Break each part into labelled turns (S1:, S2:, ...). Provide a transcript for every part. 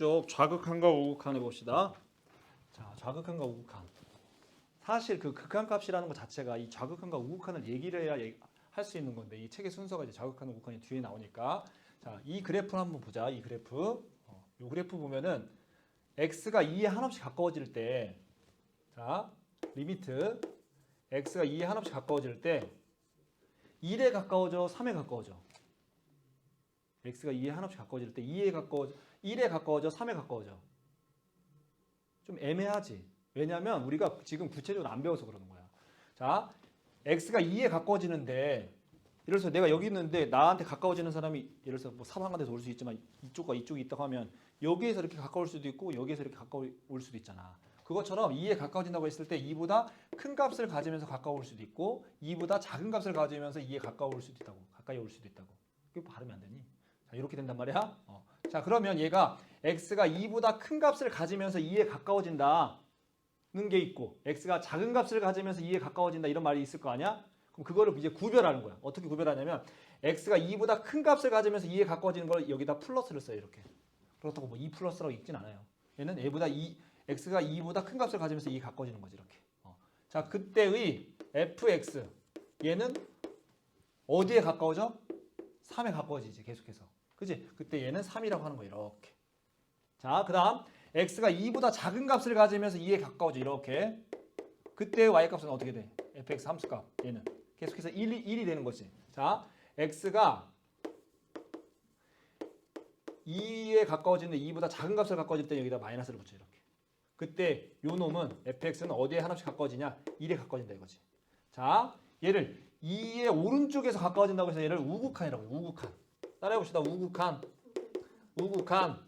S1: 쪽 좌극한과 우극한 해봅시다. 자, 좌극한과 우극한. 사실 그 극한값이라는 것 자체가 이 좌극한과 우극한을 얘기를 해야 할수 있는 건데 이 책의 순서가 이제 좌극한, 우극한이 뒤에 나오니까 자, 이 그래프를 한번 보자. 이 그래프. 어, 이 그래프 보면은 x가 2에 한없이 가까워질 때 자, 리미트 x가 2에 한없이 가까워질 때 1에 가까워져, 3에 가까워져. x가 2에 한없이 가까워질 때 2에 가까워져, 1에 가까워져, 3에 가까워져. 좀 애매하지. 왜냐하면 우리가 지금 구체적으로 안 배워서 그러는 거야. 자, x가 2에 가까워지는데 예를 들어서 내가 여기 있는데 나한테 가까워지는 사람이 예를 들어서 뭐 사방간에서 올 수 있지만 이쪽과 이쪽이 있다고 하면 여기에서 이렇게 가까울 수도 있고 여기에서 이렇게 가까울 수도 있잖아. 그것처럼 2에 가까워진다고 했을 때 2보다 큰 값을 가지면서 가까울 수도 있고 2보다 작은 값을 가지면서 2에 가까울 수도 있다고. 가까이 올 수도 있다고. 그게 발음이 안 되니? 자, 이렇게 된단 말이야. 어. 자, 그러면 얘가 x가 2보다 큰 값을 가지면서 2에 가까워진다. 는 게 있고 x가 작은 값을 가지면서 2에 가까워진다 이런 말이 있을 거 아니야? 그럼 그거를 이제 구별하는 거야. 어떻게 구별하냐면 x가 2보다 큰 값을 가지면서 2에 가까워지는 걸 여기다 플러스를 써요. 이렇게. 그렇다고 뭐 2 플러스라고 읽진 않아요. 얘는 얘보다 2 x가 2보다 큰 값을 가지면서 2에 가까워지는 거지 이렇게. 어. 자 그때의 fx 얘는 어디에 가까워져? 3에 가까워지지 계속해서. 그지? 그때 얘는 3이라고 하는 거야 이렇게. 자 그 다음 x가 2보다 작은 값을 가지면서 2에 가까워져 이렇게. 그때 y 값은 어떻게 돼? fx 함수값 얘는 계속해서 1이 1이 되는 거지. 자 x가 2에 가까워지는데 2보다 작은 값을 가까워질 때 여기다 마이너스를 붙여 이렇게. 그때 요 놈은 fx는 어디에 하나씩 가까워지냐? 1에 가까워진다 이거지. 자, 얘를 2의 오른쪽에서 가까워진다고 해서 얘를 우극한이라고 해요. 우극한. 따라해 봅시다. 우극한. 우극한.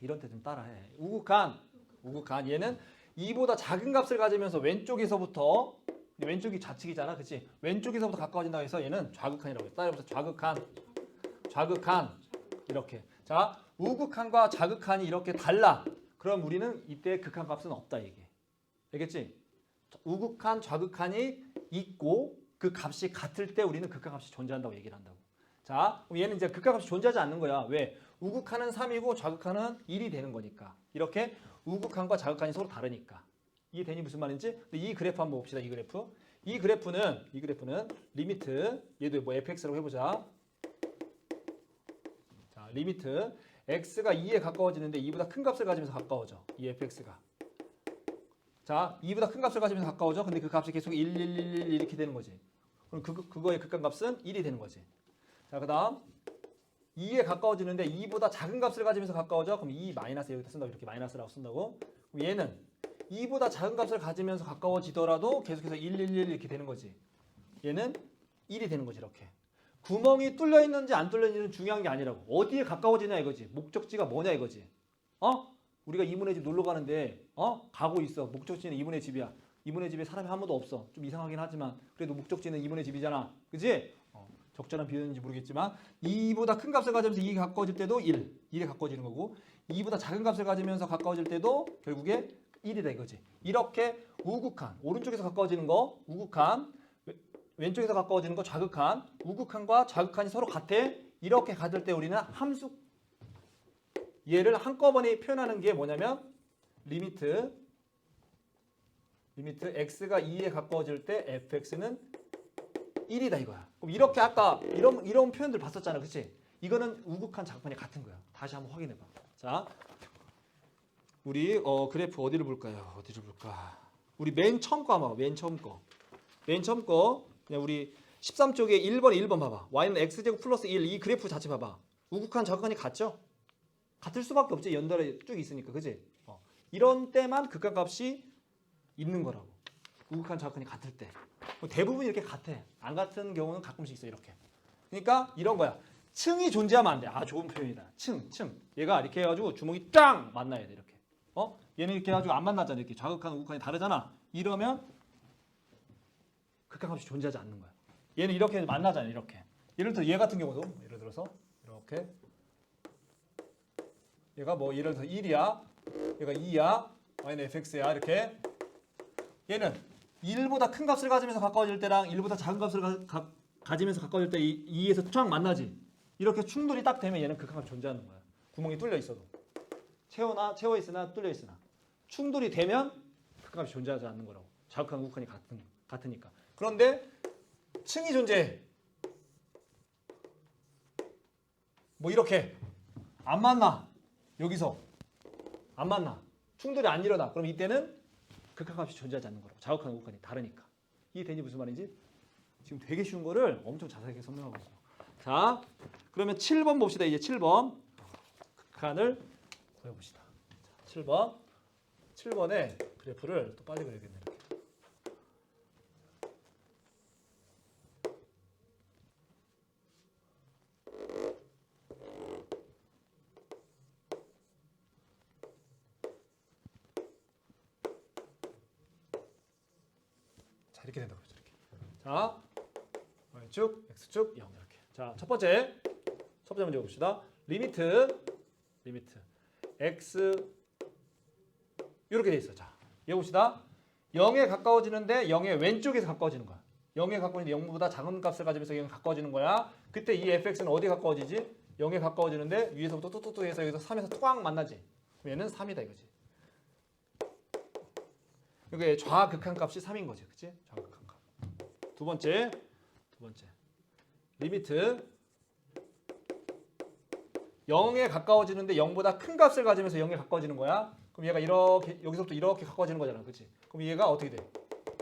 S1: 이런 때 좀 따라해. 우극한. 우극한. 얘는 2보다 작은 값을 가지면서 왼쪽에서부터 왼쪽이 좌측이잖아. 그치? 왼쪽에서부터 가까워진다고 해서 얘는 좌극한이라고 해요. 따라해 봅시다. 좌극한. 좌극한. 이렇게. 자, 우극한과 자극한이 이렇게 달라. 그럼 우리는 이때 극한 값은 없다 이게. 알겠지? 우극한, 좌극한이 있고 그 값이 같을 때 우리는 극한 값이 존재한다고 얘기를 한다고. 자, 얘는 이제 극한 값이 존재하지 않는 거야. 왜? 우극한은 3이고 좌극한은 1이 되는 거니까. 이렇게 우극한과 자극한이 서로 다르니까. 이해되니 무슨 말인지? 근데 이 그래프 한번 봅시다. 이 그래프. 이 그래프는 이 그래프는 리미트 얘도 뭐 fx라고 해보자. 자, 리미트 x가 2에 가까워지는데 2보다 큰 값을 가지면서 가까워져. 이 fx가. 자, 2보다 큰 값을 가지면서 가까워져. 근데 그 값이 계속 1, 1, 1, 1 이렇게 되는 거지. 그럼 그, 그거의 극한값은 1이 되는 거지. 자, 그 다음 2에 가까워지는데 2보다 작은 값을 가지면서 가까워져. 그럼 2 마이너스 여기다 쓴다고 이렇게 마이너스라고 쓴다고. 그럼 얘는 2보다 작은 값을 가지면서 가까워지더라도 계속해서 1, 1, 1 이렇게 되는 거지. 얘는 1이 되는 거지 이렇게. 구멍이 뚫려 있는지 안 뚫려 있는지는 중요한 게 아니라고. 어디에 가까워지냐 이거지. 목적지가 뭐냐 이거지. 어? 우리가 이모네 집 놀러 가는데 어? 가고 있어. 목적지는 이모네 집이야. 이모네 집에 사람이 한 번도 없어. 좀 이상하긴 하지만 그래도 목적지는 이모네 집이잖아. 그지? 어, 적절한 비유인지 모르겠지만 2보다 큰 값을 가지면서 2에 가까워질 때도 1. 1에 가까워지는 거고 2보다 작은 값을 가지면서 가까워질 때도 결국에 1이다 이거지. 이렇게 우극한 오른쪽에서 가까워지는 거 우극한 왼쪽에서 가까워지는 거 좌극한, 우극한과 좌극한이 서로 같아. 이렇게 가질 때 우리는 함수 얘를 한꺼번에 표현하는 게 뭐냐면 리미트 리미트 x가 2에 가까워질 때 fx는 1이다 이거야. 그럼 이렇게 아까 이런 이런 표현들 봤었잖아. 그치 이거는 우극한 좌극한이 같은 거야. 다시 한번 확인해 봐. 자. 우리 어 그래프 어디를 볼까요? 어디를 볼까? 우리 맨 처음 거 한번 봐. 맨 처음 거. 맨 처음 거 그냥 우리 13쪽에 1번, 1번 봐봐. y는 x제곱 플러스 1 이 그래프 자체 봐봐. 우극한 좌극한이 같죠? 같을 수밖에 없지. 연달에 쭉 있으니까. 그지? 어. 이런 때만 극한값이 있는 거라고. 우극한 좌극한이 같을 때. 뭐 대부분 이렇게 같아. 안 같은 경우는 가끔씩 있어. 이렇게. 그러니까 이런 거야. 층이 존재하면 안 돼. 아 좋은 표현이다. 층, 층. 얘가 이렇게 해가지고 주먹이 땅 만나야 돼. 이렇게. 어? 얘는 이렇게 해가지고 안 만나잖아. 이렇게 좌극한, 우극한이 다르잖아. 이러면 극한값이 존재하지 않는 거야. 얘는 이렇게 만나잖아, 이렇게. 예를 들어 얘 같은 경우도 예를 들어서 이렇게 얘가 뭐 예를 들어서 1이야. 얘가 2야. y는 fx야. 이렇게. 얘는 1보다 큰 값을 가지면서 가까워질 때랑 1보다 작은 값을 가, 지면서 가까워질 때 2 에서 쫙 만나지. 이렇게 충돌이 딱 되면 얘는 극한값이 존재하는 거야. 구멍이 뚫려 있어도. 채워나 채워 있으나 뚫려 있으나 충돌이 되면 극한값이 존재하지 않는 거라고. 자극한 우극한이 같은 같으니까. 그런데 층이 존재해. 뭐 이렇게 안 만나 여기서 안 만나 충돌이 안 일어나 그럼 이때는 극한값이 존재하지 않는 거라고. 자극한 우극한이 다르니까. 이해되니 무슨 말인지? 지금 되게 쉬운 거를 엄청 자세하게 설명하고 있어 자 그러면 7번 봅시다. 이제 7번. 극한을 구해봅시다. 자, 7번. 7번에 그래프를 또 빨리 그려야겠네 자 이렇게 된다고 그러죠 이렇게. 자. y축 x축 0 이렇게. 자 첫 번째. 첫 번째 문제 봅시다. 리미트 리미트. X 이렇게 돼 있어. 자 얘 봅시다. 0에 가까워지는데 0의 왼쪽에서 가까워지는 거야. 0에 가까워지는데 0보다 작은 값을 가지면서 0에 가까워지는 거야. 그때 이 fx는 어디에 가까워지지? 0에 가까워지는데 위에서부터 뚜뚜뚜 해서 여기서 3에서 뚜광 만나지. 얘는 3이다 이거지 이게 좌 극한 값이 3인 거지, 그치? 좌 극한 값. 두 번째, 두 번째. 리미트 0에 가까워지는데 0보다 큰 값을 가지면서 0에 가까워지는 거야. 그럼 얘가 이렇게 여기서부터 이렇게 가까워지는 거잖아, 그치? 그럼 얘가 어떻게 돼?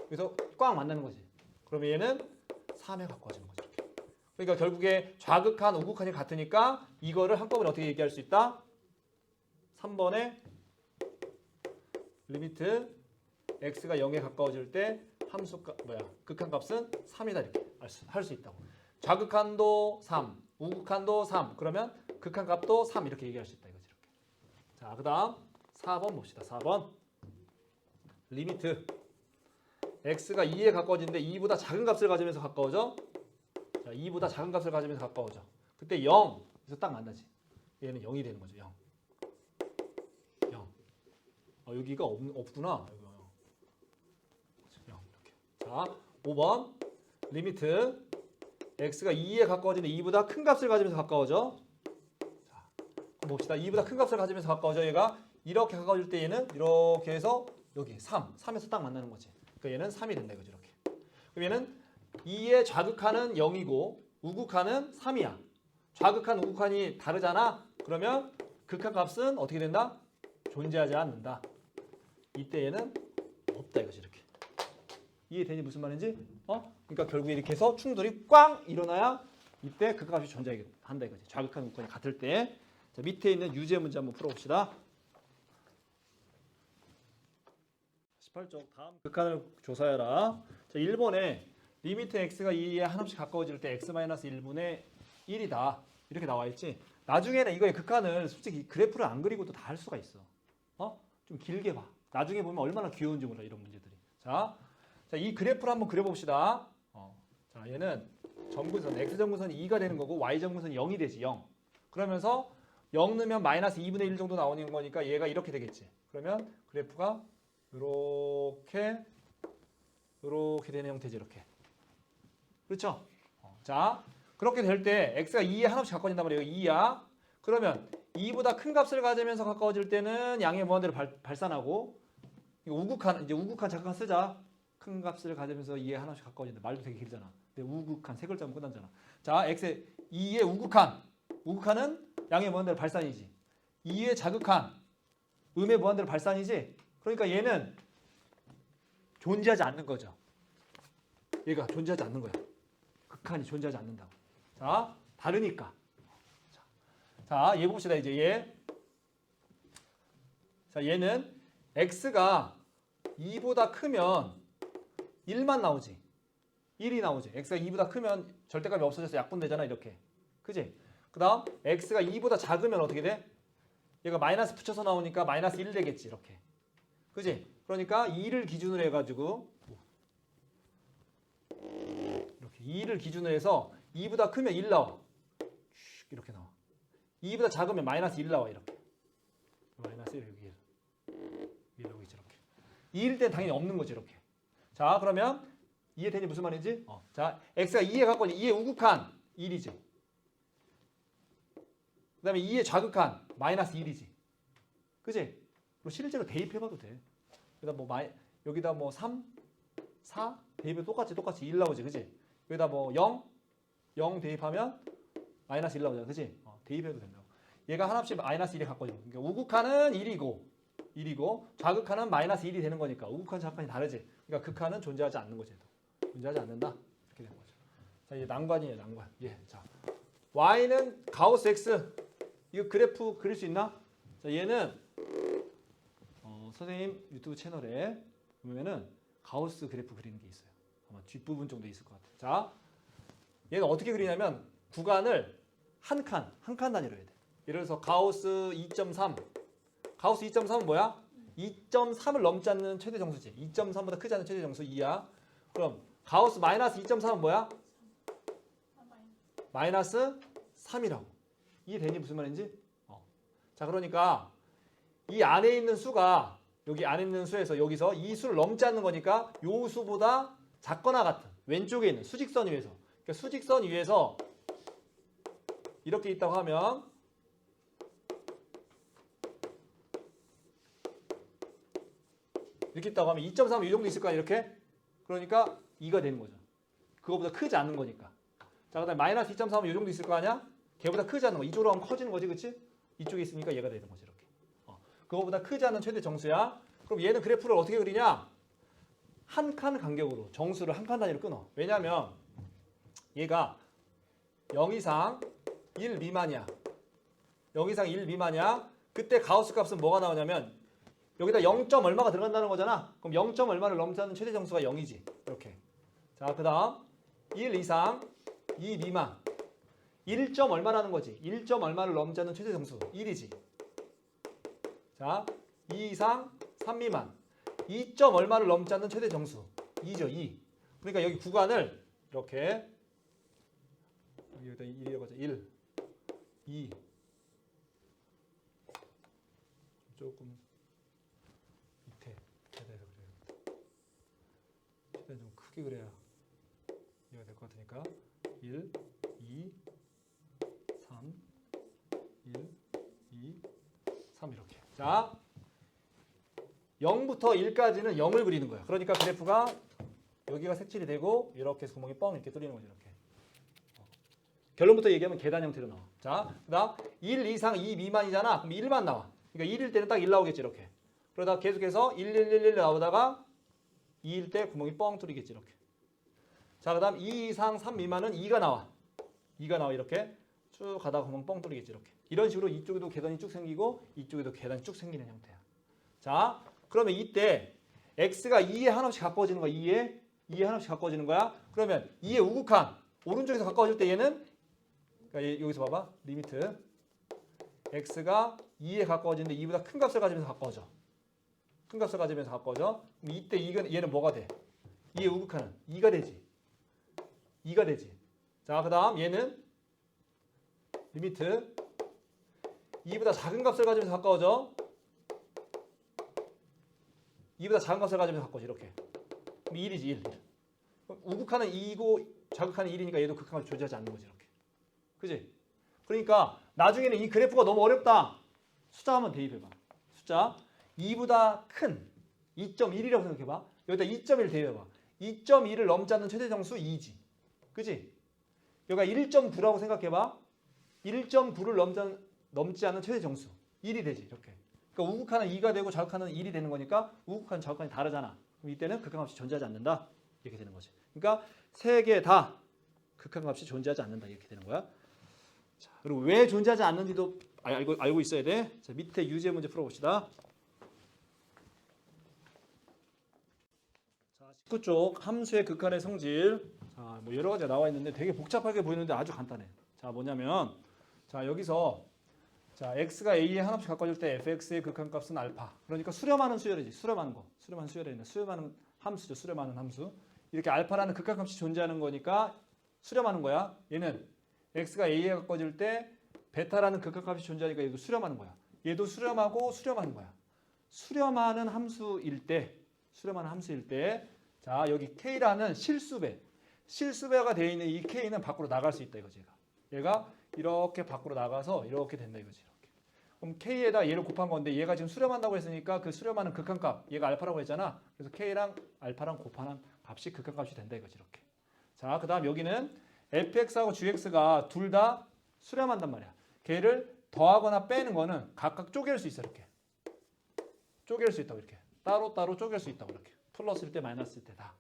S1: 여기서 꽉 만나는 거지. 그러면 얘는 3에 가까워지는 거지. 그러니까 결국에 좌극한, 우극한이 같으니까 이거를 한꺼번에 어떻게 얘기할 수 있다? 3번에 리미트 x가 0에 가까워질 때 함수 값 뭐야 극한 값은 3이다 이렇게 할 수 있다고. 좌극한도 3 우극한도 3 그러면 극한 값도 3 이렇게 얘기할 수 있다 이거지 이렇게. 자 그다음 4번 봅시다. 4번. 리미트. x가 2에 가까워지는데 2보다 작은 값을 가지면서 가까워져? 자 2보다 작은 값을 가지면서 가까워져. 그때 0 그래서 딱 만나지. 얘는 0이 되는 거죠 0 0 아, 여기가 없, 없구나 여기. 0 이렇게. 자, 5번 리미트 x가 2에 가까워지는 2보다 큰 값을 가지면서 가까워져. 자, 봅시다. 2보다 큰 값을 가지면서 가까워져. 얘가 이렇게 가까워질 때 얘는 이렇게 해서 여기 3, 3에서 딱 만나는 거지. 그러니까 얘는 3이 된다 이거지 이렇게. 그럼 얘는 2의 좌극한은 0이고 우극한은 3이야. 좌극한 우극한이 다르잖아. 그러면 극한 값은 어떻게 된다? 존재하지 않는다. 이때 얘는 없다 이거지 이렇게. 이해되니 무슨 말인지? 어? 그러니까 결국에 이렇게 해서 충돌이 꽝 일어나야 이때 극값이 존재한다 이거지. 좌극한 우극한이 같을 때. 자, 밑에 있는 유제 문제 한번 풀어봅시다. 18쪽 다음 극한을 조사해라. 자, 1번에 리미트 x가 2에 하나씩 가까워질 때 x-1분의 1이다. 이렇게 나와 있지. 나중에는 이거의 극한을 솔직히 그래프를 안 그리고도 다 할 수가 있어. 어? 좀 길게 봐. 나중에 보면 얼마나 귀여운지 몰라 이런 문제들이. 자, 자, 이 그래프를 한번 그려봅시다. 어. 자, 얘는 점근선, x 점근선이 2가 되는 거고 y 점근선이 0이 되지 0. 그러면서 0 넣으면 마이너스 2분의 1 정도 나오는 거니까 얘가 이렇게 되겠지. 그러면 그래프가 이렇게 이렇게 되는 형태지 이렇게. 그렇죠? 어. 자, 그렇게 될 때 x가 2에 하나씩 가까워진단 말이에요. 2야. 그러면 2보다 큰 값을 가지면서 가까워질 때는 양의 무한대로 발, 발산하고 이거 우극한 이제 우극한 잠깐 쓰자. 큰 값을 가지면서 2에 하나씩 가까워진다. 말도 되게 길잖아. 근데 우극한 세 글자면 끝나잖아. 자, x 2의 우극한. 우극한은 양의 무한대로 발산이지. 2의 자극한. 음의 무한대로 발산이지. 그러니까 얘는 존재하지 않는 거죠. 얘가 존재하지 않는 거야. 극한이 존재하지 않는다고. 자, 다르니까. 자, 자, 얘 봅시다 이제 얘. 자, 얘는 x가 2보다 크면 1만 나오지. 1이 나오지. x가 2보다 크면 절대값이 없어져서 약분되잖아 이렇게. 그지? 그 다음 x가 2보다 작으면 어떻게 돼? 얘가 마이너스 붙여서 나오니까 마이너스 1 되겠지 이렇게. 그지? 그러니까 2를 기준으로 해가지고 이렇게 2를 기준으로 해서 2보다 크면 1 나와. 슉 이렇게 나와. 2보다 작으면 마이너스 1 나와 이렇게. 마이너스 1 여기 1. 1 여기 있지 이렇게. 2일 땐 당연히 없는 거지 이렇게. 자 그러면 이해되니 무슨 말인지? 어. 자 x가 2에 갖고 있는 2의 우극한 1이지. 그 다음에 2의 좌극한 마이너스 1이지. 그지? 그리고 실제로 대입해봐도 돼. 여기다 뭐 마이, 여기다 뭐 3, 4 대입해 똑같이 똑같이 1 나오지, 그지? 여기다 뭐 0, 0 대입하면 마이너스 1 나오잖아, 그지? 어, 대입해도 된다고. 얘가 하나씩 마이너스 1에 가까워져. 그러니까 우극한은 1이고 1이고 좌극한은 마이너스 1이 되는 거니까 우극한 좌극한이 다르지. 그러니까 극한은 존재하지 않는. 얘도. 존재하지 않는다. 이렇게 된 거죠. 자 이제 난관이에요, 난관. 예, 자 y는 가우스 x 이거 그래프 그릴 수 있나? 자 얘는 어, 선생님 유튜브 채널에 보면은 가우스 그래프 그리는 게 있어요. 아마 뒷부분 정도 있을 것 같아요. 자 얘는 어떻게 그리냐면 구간을 한 칸, 한 칸 단위로 해야 돼. 예를 들어서 가우스 2.3. 가우스 2.3은 뭐야? 2.3을 넘지 않는 최대 정수지. 2.3보다 크지 않은 최대 정수 2야. 그럼 가우스 마이너스 2.3은 뭐야? 마이너스 3이라고. 이해되니 무슨 말인지? 어. 자, 그러니까 이 안에 있는 수가 여기 안에 있는 수에서 여기서 이 수를 넘지 않는 거니까 요 수보다 작거나 같은 왼쪽에 있는 수직선 위에서 그러니까 수직선 위에서 이렇게 있다고 하면 이렇게 있다고 하면 2.3이 정도 있을 거야 이렇게? 그러니까 2가 되는 거죠. 그거보다 크지 않은 거니까. 자 그 다음에 마이너스 2.3은 이 정도 있을 거 아니야? 걔보다 크지 않은 거. 이쪽으로 하면 커지는 거지 그치? 이쪽에 있으니까 얘가 되는 거지 이렇게. 어, 그거보다 크지 않은 최대 정수야. 그럼 얘는 그래프를 어떻게 그리냐? 한 칸 간격으로 정수를 한 칸 단위로 끊어. 왜냐면 얘가 0 이상 1 미만이야. 0 이상 1 미만이야. 그때 가우스 값은 뭐가 나오냐면 여기다 0. 얼마가 들어간다는 거잖아 그럼 0. 얼마를 넘지 않는 최대 정수가 0이지 이렇게 자 그 다음 1 이상 2 미만 1. 얼마라는 거지 1. 얼마를 넘지 않는 최대 정수 1이지 자 2 이상 3 미만 2. 얼마를 넘지 않는 최대 정수 2죠 2 그러니까 여기 구간을 이렇게 여기다 1이라고 하자 1 2 조금 밑에 밑에다 해서 그래요 크게 그래야 이해가 될 것 같으니까 1 2 3 1 2 3 이렇게 자 0부터 1까지는 0을 그리는 거야 그러니까 그래프가 여기가 색칠이 되고 이렇게 구멍이 뻥 이렇게 뚫리는 거죠 이렇게 결론부터 얘기하면 계단 형태로 나와. 자, 그다음 1 이상 2 미만이잖아. 그럼 1만 나와. 그러니까 1일 때는 딱 1 나오겠지 이렇게. 그러다 계속해서 1, 1, 1, 1 나오다가 2일 때 구멍이 뻥 뚫리겠지 이렇게. 자, 그 다음 2 이상 3 미만은 2가 나와. 2가 나와 이렇게 쭉 가다가 구멍 뻥 뚫리겠지 이렇게. 이런 식으로 이쪽에도 계단이 쭉 생기고 이쪽에도 계단이 쭉 생기는 형태야. 자, 그러면 이때 x가 2에 하나씩 가까워지는 거야. 2에 2에 하나씩 가까워지는 거야. 그러면 2의 우극한 오른쪽에서 가까워질 때 얘는 그러니까 얘- 여기서 봐봐. 리미트 x가 2에 가까워지는데 2보다 큰 값을 가지면서 가까워져. 큰 값을 가지면서. 그럼 이때 이건 얘는 뭐가 돼? 2의 우극한은 2가 되지. 2가 되지. 자, 그 다음 얘는 리미트 2보다 작은 값을 가지면서 가까워져. 2보다 작은 값을 가지면서 가까워져. 이렇게. 그럼 1이지 1. 그럼 우극한은 2이고 자극한은 1이니까 얘도 극한을 존재하지 않는 거지 이렇게. 그지? 그러니까 나중에는 이 그래프가 너무 어렵다. 숫자 한번 대입해봐. 숫자 2보다 큰 2.1이라고 생각해봐. 여기다 2.1 대입해봐. 2.1을 넘지 않는 최대 정수 2지. 그지? 여기가 1.9라고 생각해봐. 1.9를 넘지, 않- 넘지 않는 최대 정수 1이 되지. 이렇게. 그러니까 우극한은 2가 되고 자극한은 1이 되는 거니까 우극한 자극한이 다르잖아. 그럼 이때는 극한값이 존재하지 않는다. 이렇게 되는 거지. 그러니까 세 개 다 극한값이 존재하지 않는다. 이렇게 되는 거야. 자, 그리고 왜 존재하지 않는지도 알- 알고 알고 있어야 돼. 자, 밑에 유제 문제 풀어봅시다. 19쪽 함수의 극한의 성질. 자, 뭐 여러 가지가 나와 있는데 되게 복잡하게 보이는데 아주 간단해. 자, 뭐냐면 자, 여기서 자, x가 a에 하나씩 가까워질 때 fx의 극한값은 알파. 그러니까 수렴하는 수열이지. 수렴하는 거. 수렴하는 수열에 있는 수렴하는 함수죠. 수렴하는 함수. 이렇게 알파라는 극한값이 존재하는 거니까 수렴하는 거야. 얘는 x가 a에 가까워질 때 베타라는 극한값이 존재하니까 얘도 수렴하는 거야. 얘도 수렴하고 수렴하는 거야. 수렴하는 함수일 때, 수렴하는 함수일 때, 자 여기 k라는 실수배, 실수배가 되어 있는 이 k는 밖으로 나갈 수 있다 이거지. 얘가, 이렇게 밖으로 나가서 이렇게 된다 이거지. 이렇게. 그럼 k에다 얘를 곱한 건데 얘가 지금 수렴한다고 했으니까 그 수렴하는 극한값 얘가 알파라고 했잖아. 그래서 k랑 알파랑 곱하는 값이 극한값이 된다 이거지 이렇게. 자, 그 다음 여기는 fx하고 gx가 둘 다 수렴한단 말이야. 걔를 더하거나 빼는 거는 각각 쪼갤 수 있어 이렇게. 쪼갤 수 있다고 이렇게. 따로 따로 쪼갤 수 있다고 이렇게. 플러스일 때 마이너스일 때다.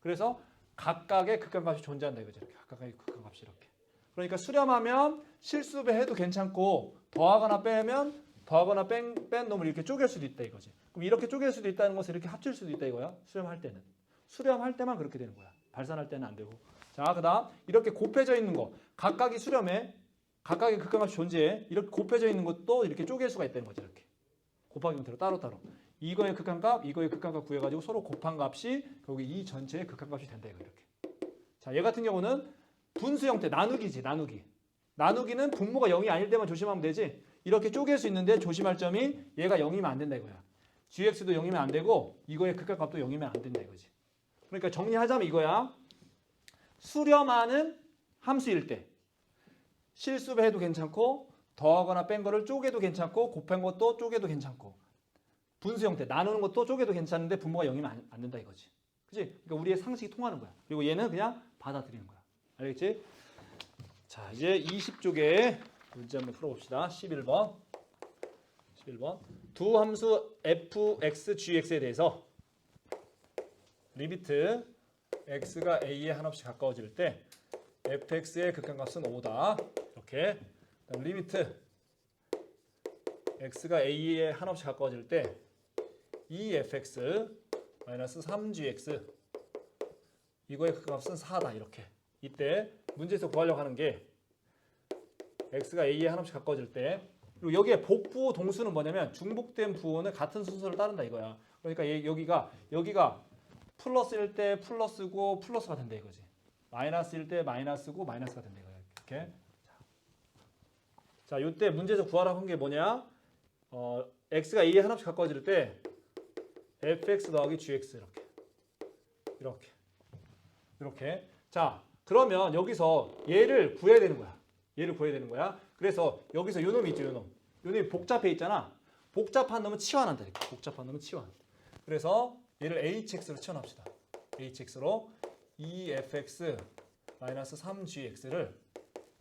S1: 그래서 각각의 극한값이 존재한다 이거죠. 이렇게. 각각의 극한값이 이렇게. 그러니까 수렴하면 실수배 해도 괜찮고 더하거나 빼면 더하거나 뺀, 뺀 놈을 이렇게 쪼갤 수도 있다 이거지. 그럼 이렇게 쪼갤 수도 있다는 것을 이렇게 합칠 수도 있다 이거야. 수렴할 때는. 수렴할 때만 그렇게 되는 거야. 발산할 때는 안 되고. 자, 그 다음 이렇게 곱해져 있는 거. 각각이 수렴해. 각각의 극한값이 존재해. 이렇게 곱해져 있는 것도 이렇게 쪼갤 수가 있다는 거죠. 이렇게. 곱하기 형태로 따로따로. 이거의 극한값, 이거의 극한값 구해가지고 서로 곱한 값이 결국 이 전체의 극한값이 된다 이거 이렇게. 자, 얘 같은 경우는 분수 형태 나누기지 나누기. 나누기는 분모가 0이 아닐 때만 조심하면 되지. 이렇게 쪼갤 수 있는데 조심할 점이 얘가 0이면 안 된다 이거야. gx도 0이면 안 되고 이거의 극한값도 0이면 안 된다 이거지. 그러니까 정리하자면 이거야. 수렴하는 함수일 때 실수배해도 괜찮고 더하거나 뺀 거를 쪼개도 괜찮고 곱한 것도 쪼개도 괜찮고 분수 형태 나누는 것도 쪼개도 괜찮은데 분모가 0이면 안, 안 된다 이거지. 그지? 그러니까 우리의 상식이 통하는 거야. 그리고 얘는 그냥 받아들이는 거야. 알겠지? 자, 이제 20쪽에 문제 한번 풀어봅시다. 11번. 11번. 두 함수 f, x, gx에 대해서 리미트 x가 a에 한없이 가까워질 때 fx의 극한값은 5다. 이렇게. 리미트 x가 a에 한없이 가까워질 때 2fx 마이너스 3gx 이거의 극한값은 4다. 이렇게. 이때 문제에서 구하려고 하는 게 x가 a에 한없이 가까워질 때 그리고 여기에 복부호 동수는 뭐냐면 중복된 부호는 같은 순서를 따른다 이거야. 그러니까 얘- 여기가 여기가 플러스일 때 플러스고 플러스가 된다 이거지. 마이너스일 때 마이너스고 마이너스가 된다 이거야. 이렇게. 자, 요때 문제에서 구하라고 한 게 뭐냐? 어, x가 a에 한없이 가까워질 때 fx 더하기 gx 이렇게. 이렇게. 이렇게. 자, 그러면 여기서 얘를 구해야 되는 거야. 얘를 구해야 되는 거야. 그래서 여기서 요 놈이 있죠, 요 놈. 요 놈이 복잡해 있잖아. 복잡한 놈은 치환한다. 이렇게. 복잡한 놈은 치환. 그래서 얘를 hx로 치환합시다. hx로 2fx 마이너스 3gx를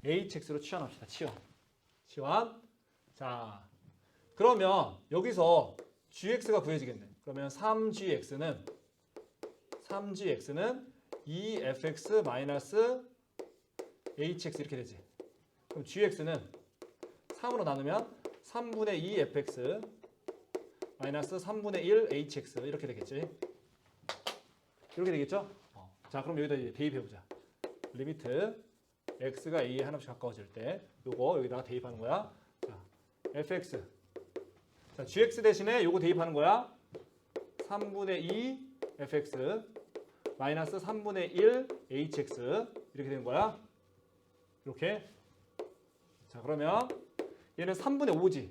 S1: hx로 치환합시다. 치환. 치환. 자, 그러면 여기서 gx가 구해지겠네. 그러면 3gx는 3gx는 2fx 마이너스 hx 이렇게 되지. 그럼 gx는 3으로 나누면 3분의 2 fx 마이너스 3분의 1 hx 이렇게 되겠지. 이렇게 되겠죠? 어. 자, 그럼 여기다 이제 대입해 보자. 리미트 x가 a에 하나씩 가까워질 때 요거 여기다가 대입하는 거야. 자, fx. 자, gx 대신에 요거 대입하는 거야. 3분의 2 fx 마이너스 3분의 1 hx 이렇게 되는 거야. 이렇게. 자, 그러면 얘는 3분의 5지.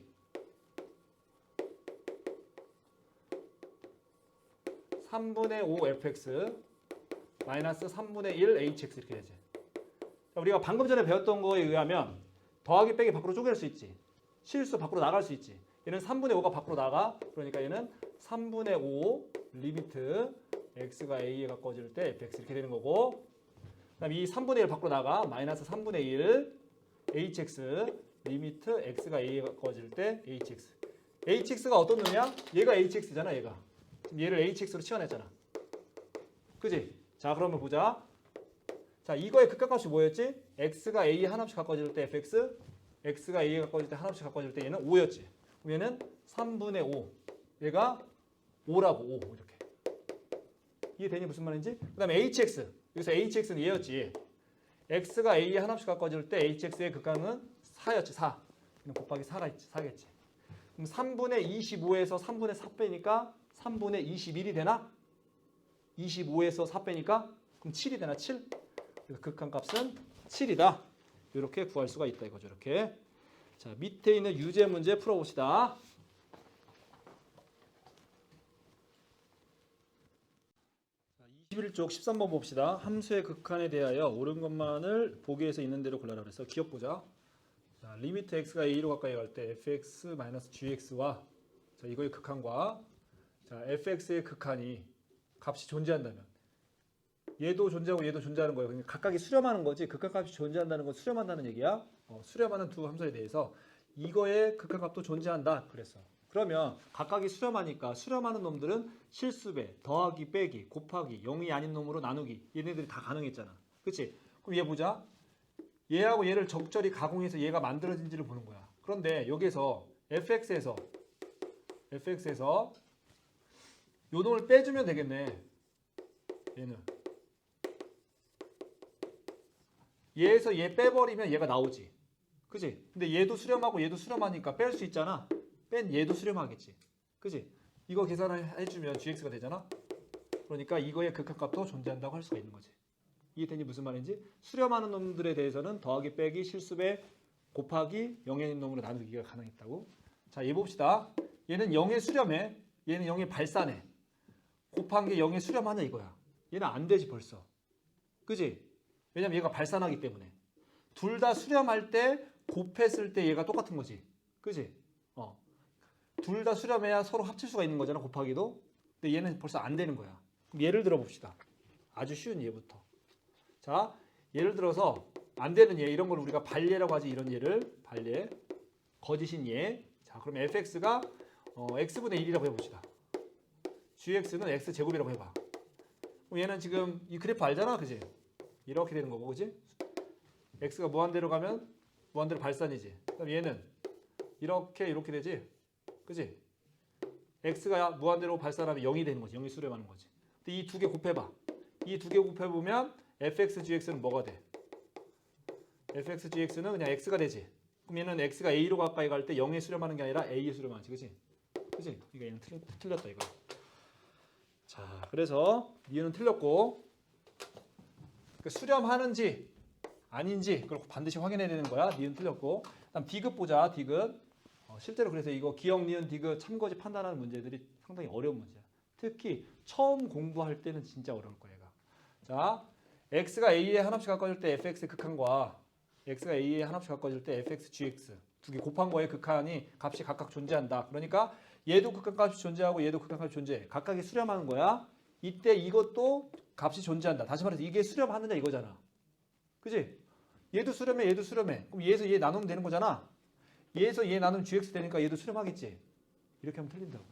S1: 3분의 5 fx 마이너스 3분의 1 hx 이렇게 되지. 자, 우리가 방금 전에 배웠던 거에 의하면 더하기 빼기 밖으로 쪼갤 수 있지. 실수 밖으로 나갈 수 있지. 얘는 3분의 5가 밖으로 나가. 그러니까 얘는 3분의 5 리미트 x가 a에 가까워질 때 fx 이렇게 되는 거고 그 다음 이 3분의 1 밖으로 나가 마이너스 3분의 1 hx 리미트 x가 a에 가까워질 때 hx hx가 어떤 놈이야? 얘가 hx잖아 얘가 얘를 hx로 치환했잖아 그지? 자 그러면 보자 자 이거의 극한값이 뭐였지? x가 a에 한없이 가까워질 때 fx x가 a에 가까워질 때 한없이 가까워질 때 얘는 5였지 그럼 얘는 3분의 5 얘가 5라고. 5 이렇게. 이해되니 무슨 말인지? 그 다음에 hx. 여기서 hx는 얘였지. X가 a에 한없이 가까워질 때 hx의 극한은 4였지 4 그럼 곱하기 4가 있지 4겠지. 그럼 3분의 25에서 3분의 4 빼니까 3분의 21이 되나? 25에서 4 빼니까 그럼 7이 되나 7? 그래서 극한값은 7이다. 이렇게 구할 수가 있다 이거죠 이렇게. 자 밑에 있는 유제 문제 풀어봅시다 자, 21쪽 13번 봅시다 함수의 극한에 대하여 옳은 것만을 보기에서 있는 대로 골라라 그래서 기억 보자 자, 리미트 x가 a로 가까이 갈 때 fx-gx와 자, 이거의 극한과 자, fx의 극한이 값이 존재한다면 얘도 존재하고 얘도 존재하는 거예요. 그러니까 각각이 수렴하는 거지 극한값이 존재한다는 건 수렴한다는 얘기야. 어, 수렴하는 두 함수에 대해서 이거의 극한값도 존재한다. 그랬어. 그러면 각각이 수렴하니까 수렴하는 놈들은 실수배, 더하기, 빼기, 곱하기, 0이 아닌 놈으로 나누기 얘네들이 다 가능했잖아. 그치? 그럼 얘 보자. 얘하고 얘를 적절히 가공해서 얘가 만들어진지를 보는 거야. 그런데 여기서 fx에서 fx에서 요 놈을 빼주면 되겠네. 얘는 얘에서 얘 빼버리면 얘가 나오지. 그지? 근데 얘도 수렴하고 얘도 수렴하니까 뺄 수 있잖아. 뺀 얘도 수렴하겠지. 그지? 이거 계산을 해주면 gx가 되잖아. 그러니까 이거의 극한값도 존재한다고 할 수가 있는 거지. 이해되니 무슨 말인지? 수렴하는 놈들에 대해서는 더하기 빼기 실수배 곱하기 0의 놈으로 나누기가 가능했다고. 자, 얘 봅시다. 얘는 0의 수렴해. 얘는 0의 발산해. 곱한 게 0의 수렴하냐 이거야. 얘는 안 되지 벌써. 그지? 왜냐면 얘가 발산하기 때문에. 둘 다 수렴할 때 곱했을 때 얘가 똑같은 거지. 그지? 어. 둘 다 수렴해야 서로 합칠 수가 있는 거잖아, 곱하기도. 근데 얘는 벌써 안 되는 거야. 예를 들어 봅시다. 아주 쉬운 예부터. 자, 예를 들어서 안 되는 예 이런 걸 우리가 발예라고 하지 이런 예를 발예 거짓인 예. 자, 그럼 fx가 어, x분의 1이라고 해봅시다. gx는 x 제곱이라고 해봐. 그럼 얘는 지금 이 그래프 알잖아, 그지? 이렇게 되는 거고, 그지? x가 무한대로 가면 무한대로 발산이지. 그럼 얘는 이렇게 이렇게 되지, 그지? x가 무한대로 발산하면 0이 되는 거지, 0이 수렴하는 거지. 근데 이 두 개 곱해봐. 이 두 개 곱해보면 fx, gx는 뭐가 돼? fx, gx는 그냥 x가 되지. 그럼 얘는 x가 a로 가까이 갈 때 0에 수렴하는 게 아니라 a에 수렴하지, 그지? 그지? 이거 얘는 틀, 틀렸다 이거. 자, 그래서 니은 틀렸고 그 수렴하는지 아닌지 그걸 반드시 확인해야 되는 거야. 니은 틀렸고. 그다음 디귿 보자. 디귿. 어, 실제로 그래서 이거 기억 니은 디귿 참고지 판단하는 문제들이 상당히 어려운 문제야. 특히 처음 공부할 때는 진짜 어려울 거야, 얘가. 자, x가 a에 하나씩 가까워질 때 fx의 극한과 x가 a에 하나씩 가까워질 때 fx, gx 두 개 곱한 거의 극한이 값이 각각 존재한다. 그러니까 얘도 극한값이 존재하고 얘도 극한값이 존재해. 각각이 수렴하는 거야. 이때 이것도 값이 존재한다. 다시 말해서 이게 수렴하느냐 이거잖아. 그지? 얘도 수렴해, 얘도 수렴해. 그럼 얘에서 얘 나누면 되는 거잖아. 얘에서 얘 나누면 gx 되니까 얘도 수렴하겠지. 이렇게 하면 틀린다고.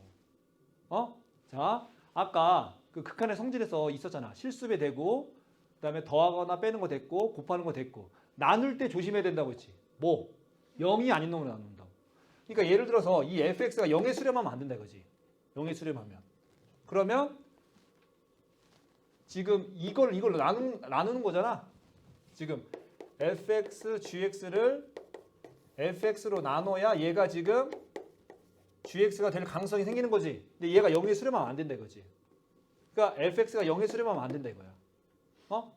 S1: 어? 자, 아까 그 극한의 성질에서 있었잖아. 실수배 되고, 그다음에 더하거나 빼는 거 됐고, 곱하는 거 됐고, 나눌 때 조심해야 된다고 했지. 뭐? 0이 아닌 놈으로 나눈다고. 그러니까 예를 들어서 이 fx가 0에 수렴하면 안 된다 이거지. 0에 수렴하면. 그러면 지금 이걸 이걸로 나누, 나누는 거잖아. 지금 fx, gx를 fx로 나눠야 얘가 지금 gx가 될 가능성이 생기는 거지. 근데 얘가 0에 수렴하면 안 된다 이거지. 그러니까 fx가 0에 수렴하면 안 된다 이거야. 어?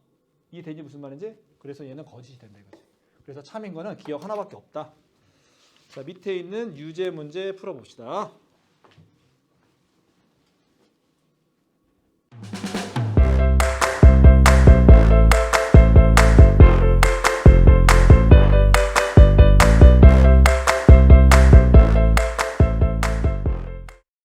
S1: 이해되지 무슨 말인지? 그래서 얘는 거짓이 된다 이거지. 그래서 참인 거는 기억 하나밖에 없다. 자, 밑에 있는 유제 문제 풀어봅시다.